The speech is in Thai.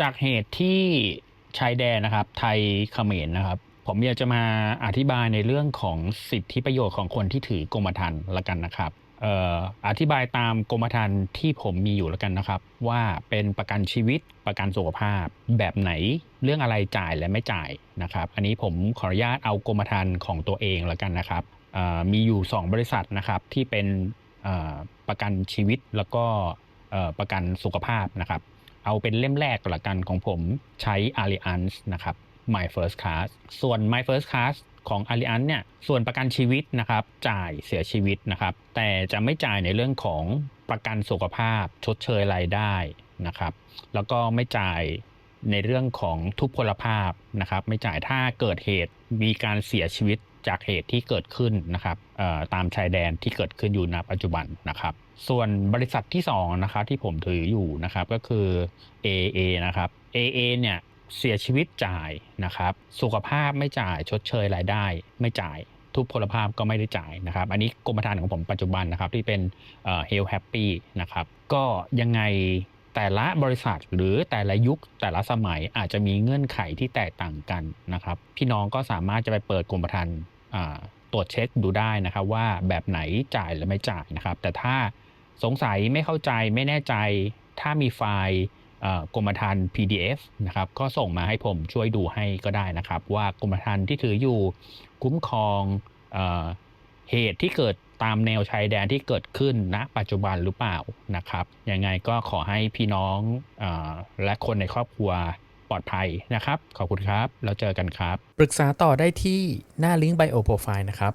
จากเหตุที่ชายแดนนะครับ ไทยเขมรนะครับ ผมอยากจะมาอธิบายในเรื่องของสิทธิประโยชน์ของคนที่ถือกรมธรรม์ละกันนะครับอธิบายตามกรมธรรม์ที่ผมมีอยู่แล้วกันนะครับ ว่าเป็นประกันชีวิตประกันสุขภาพแบบไหนเรื่องอะไรจ่ายและไม่จ่ายนะครับ อันนี้ผมขออนุญาตเอากรมธรรม์ของตัวเองแล้วกันนะครับมีอยู่ 2 บริษัทนะครับที่เป็นประกันชีวิตแล้วก็ประกันสุขภาพนะครับ เอาเป็นเล่มแรกละกันของผมใช้ Allianz นะครับ My First Class ส่วน My First Class ของ Allianz เนี่ยส่วนประกันชีวิตนะครับจ่ายเสียชีวิตนะครับ แต่จะไม่จ่ายในเรื่องของประกันสุขภาพชดเชยรายได้นะครับ แล้วก็ไม่จ่ายในเรื่องของทุพพลภาพนะครับ ไม่จ่ายถ้าเกิดเหตุมีการเสียชีวิต จากเหตุที่เกิดขึ้นนะครับตามชายแดนที่เกิดขึ้นอยู่ณปัจจุบันนะครับ ส่วนบริษัทที่2นะครับที่ผมถืออยู่นะครับก็คือ AA นะครับ AA เนี่ยเสียชีวิตจ่ายนะครับ สุขภาพไม่จ่ายชดเชยรายได้ ไม่จ่ายทุพพลภาพก็ไม่ได้จ่ายนะครับ อันนี้กรมธรรม์ของผมปัจจุบันนะครับที่เป็นเอ่อ Health Happy นะครับก็ยังไงแต่ละบริษัทหรือแต่ละยุคแต่ละสมัยอาจจะมีเงื่อนไขที่แตกต่างกันนะครับ พี่น้องก็สามารถจะไปเปิดกรมธรรม์ ตรวจเช็คดูได้นะครับว่าแบบไหนจ่ายหรือไม่จ่ายนะครับ แต่ถ้าสงสัยไม่เข้าใจไม่แน่ใจ ถ้ามีไฟล์กรมธรรม์ PDF นะครับก็ส่งมาให้ผมช่วยดูให้ก็ได้นะครับ ว่ากรมธรรม์ที่ถืออยู่คุ้มครองเอเหตุที่เกิดตามแนวชายแดนที่เกิดขึ้นณปัจจุบันหรือเปล่านะครับยังไงก็ขอให้พี่น้องอและคนในครอบครัว ปลอดภัยนะครับ ขอบคุณครับ แล้วเจอกันครับ ปรึกษาต่อได้ที่หน้าลิงก์ Bio Profile นะครับ